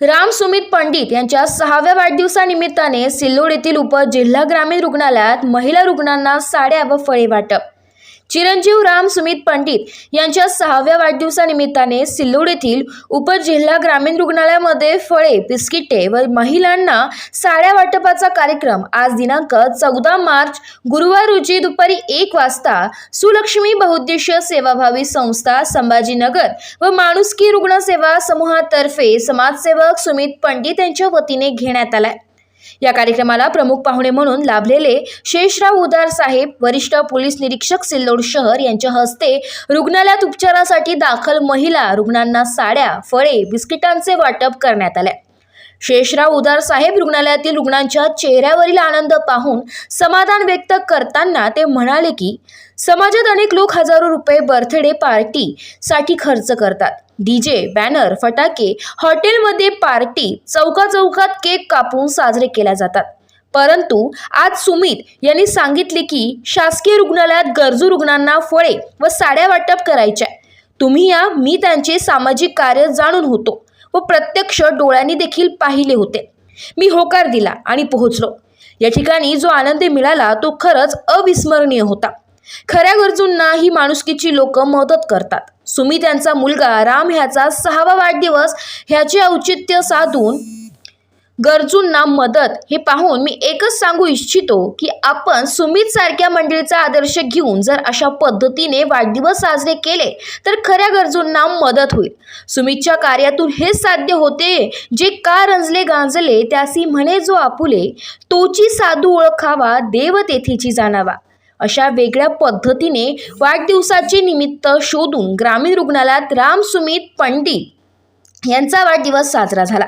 राम सुमित पंडित यांच्या सहाव्या वाढदिवसानिमित्ताने सिल्लोड येथील उपजिल्हा ग्रामीण रुग्णालयात महिला रुग्णांना साड्या व फळे वाटप. चिरंजीव राम सुमित पंडित यांच्या सहाव्या वाढदिवसानिमित्ताने सिल्लोड येथील उपजिल्हा ग्रामीण रुग्णालयामध्ये फळे बिस्किटे व महिलांना साड्या वाटपाचा कार्यक्रम आज दिनांक चौदा मार्च गुरुवार रोजी दुपारी एक वाजता सुलक्ष्मी बहुउद्देशीय सेवाभावी संस्था संभाजीनगर व माणुसकी रुग्णसेवा समूहातर्फे समाजसेवक सुमित पंडित यांच्या वतीने घेण्यात आलाय. या कार्यक्रमाला प्रमुख पाहुणे म्हणून लाभलेले शेषराव उदार साहेब वरिष्ठ पोलीस निरीक्षक सिल्लोड शहर यांच्या हस्ते रुग्णालयात उपचारासाठी दाखल महिला रुग्णांना साड्या फळे बिस्किटांचे वाटप करण्यात आले. शेषराव उदार साहेब रुग्णालयातील रुग्णांच्या चेहऱ्यावरील आनंद पाहून समाधान व्यक्त करताना ते म्हणाले की समाजात अनेक लोक हजारो रुपये बर्थडे पार्टी साठी खर्च करतात. डीजे बॅनर फटाके हॉटेलमध्ये पार्टी चौका चौकात केक कापून साजरे केल्या जातात. परंतु आज सुमित यांनी सांगितले की शासकीय रुग्णालयात गरजू रुग्णांना फळे व साड्या वाटप करायच्या तुम्ही या मी त्यांचे सामाजिक कार्य जाणून होतो. व प्रत्यक्ष डोळ्यांनी देखील पाहिले होते. मी होकार दिला आणि पोहोचलो. या ठिकाणी जो आनंद मिळाला तो खरंच अविस्मरणीय होता. खऱ्या गरजूंना ही माणुसकीची लोक मदत करतात. सुमित यांचा मुलगा राम ह्याचा सहावा वाढदिवस ह्याचे औचित्य साधून गरजूंना मदत हे पाहून मी एकच सांगू इच्छितो की आपण सुमित सारख्या मंडळीचा आदर्श घेऊन जर अशा पद्धतीने वाढदिवस साजरे केले तर खऱ्या गरजूंना मदत होईल. सुमितच्या कार्यातून हे साध्य होते जे का रंजले गांजले त्यासी म्हणे जो आपुले तोची साधू ओळखावा देव तेथेची जाणावा. अशा वेगळ्या पद्धतीने वाढदिवसाचे निमित्त शोधून ग्रामीण रुग्णालयात राम सुमित पंडित यांचा वाढदिवस साजरा झाला.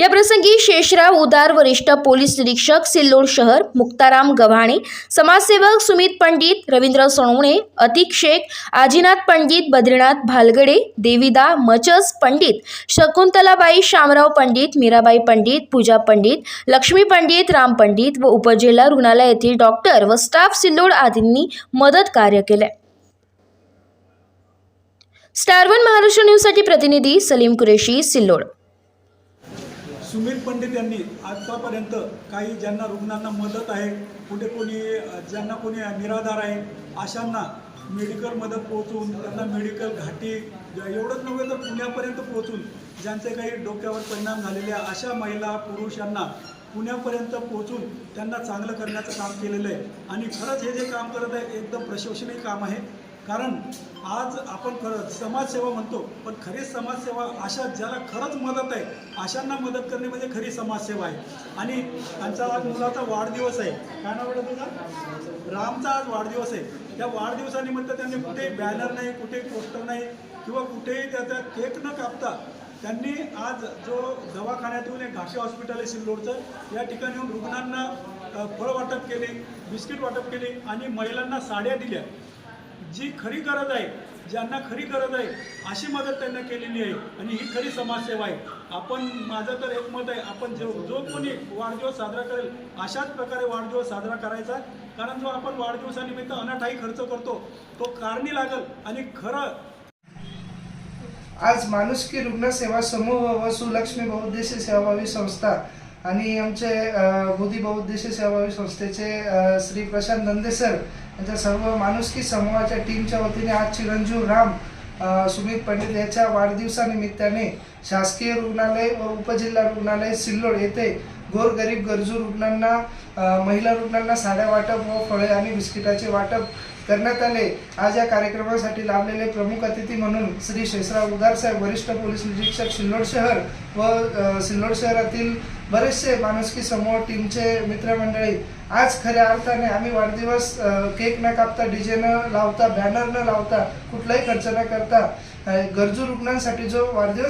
या प्रसंगी शेषराव उदार वरिष्ठ पोलीस निरीक्षक सिल्लोड शहर मुक्ताराम गव्हाणे समाजसेवक सुमित पंडित रवींद्र सोनवणे अतिक शेख आजीनाथ पंडित बद्रीनाथ भालगडे देविदा मचस पंडित शकुंतलाबाई शामराव पंडित मीराबाई पंडित पूजा पंडित लक्ष्मी पंडित राम पंडित व उपजिल्हा रुग्णालय येथील डॉक्टर व स्टाफ सिल्लोड आदींनी मदत कार्य केले. स्टार वन महाराष्ट्र न्यूजसाठी प्रतिनिधी सलीम कुरेशी सिल्लोड. सुमित पंडित यांनी आतापर्यंत काही ज्यांना रुग्णांना मदत आहे कुठे कोणी ज्यांना कोणी निराधार आहे अशांना मेडिकल मदत पोहोचून त्यांना मेडिकल घाटी एवढंच नव्हे तर पुण्यापर्यंत पोहोचून ज्यांचे काही डोक्यावर परिणाम झालेले आहे अशा महिला पुरुषांना पुण्यापर्यंत पोहोचून त्यांना चांगलं करण्याचं काम केलेलं आहे. आणि खरंच हे जे काम करत आहे एकदम प्रशंसनीय काम आहे. कारण आज आपण खरंच समाजसेवा म्हणतो पण खरी समाजसेवा अशा ज्याला खरंच मदत आहे अशांना मदत करणे म्हणजे खरी समाजसेवा आहे. आणि त्यांचा आज मुलाचा वाढदिवस आहे. काय नाव आहे तुझा? रामचा आज वाढदिवस आहे. त्या वाढदिवसानिमित्त त्यांनी कुठे बॅनर नाही कुठे पोस्टर नाही किंवा कुठेही त्याचा केक न कापता त्यांनी आज जो दवाखान्यातून एक घाटे हॉस्पिटल आहे सिल्लोडचं या ठिकाणी येऊन रुग्णांना फळ वाटप केले बिस्किट वाटप केले आणि महिलांना साड्या दिल्या. जी खरी गरज आहे ज्यांना खरी गरज आहे अशी मदत त्यांना केलेली आहे. आणि ही खरी समाजसेवा आहे. आपण माझं तर एक मत आहे आपण जो जो कोणी वाढदिवस साजरा करेल अशाच प्रकारे वाढदिवस साजरा करायचा. कारण जो आपण वाढदिवसानिमित्त अनाठाई खर्च करतो तो कारणी लागल आणि खरं आज माणुसकी रुग्णसेवा समूह व सुलक्ष्मी बहुउद्देशीय सेवाभावी संस्था आणि आमचे अ, बुधी सेवाभावी संस्थेचे श्री प्रशांत नंदे सर यांच्या सर्व माणुसकी समूहाच्या टीमच्या वतीने आज चिरंजीव राम सुमित पंडित याच्या वाढदिवसानिमित्ताने शासकीय रुग्णालय व उपजिल्हा रुग्णालय सिल्लोड येथे गोरगरीब गरजू रुग्णांना महिला रुग्णांना साड्या वाटप व फळे आणि बिस्किटाचे वाटप करण्यात आले. आज या कार्यक्रमासाठी लाभलेले प्रमुख अतिथी म्हणून श्री शेषराव उदारसाहेब वरिष्ठ पोलीस निरीक्षक सिल्लोड शहर व सिल्लोड शहरातील बरेचसे माणुसकी समूह टीमचे मित्रमंडळी आज खऱ्या अर्थाने आम्ही वाढदिवस केक न कापता डीजे न लावता बॅनर न लावता कुठलाही खर्च न करता गरजू रुग्णांसाठी जो वाढदिवस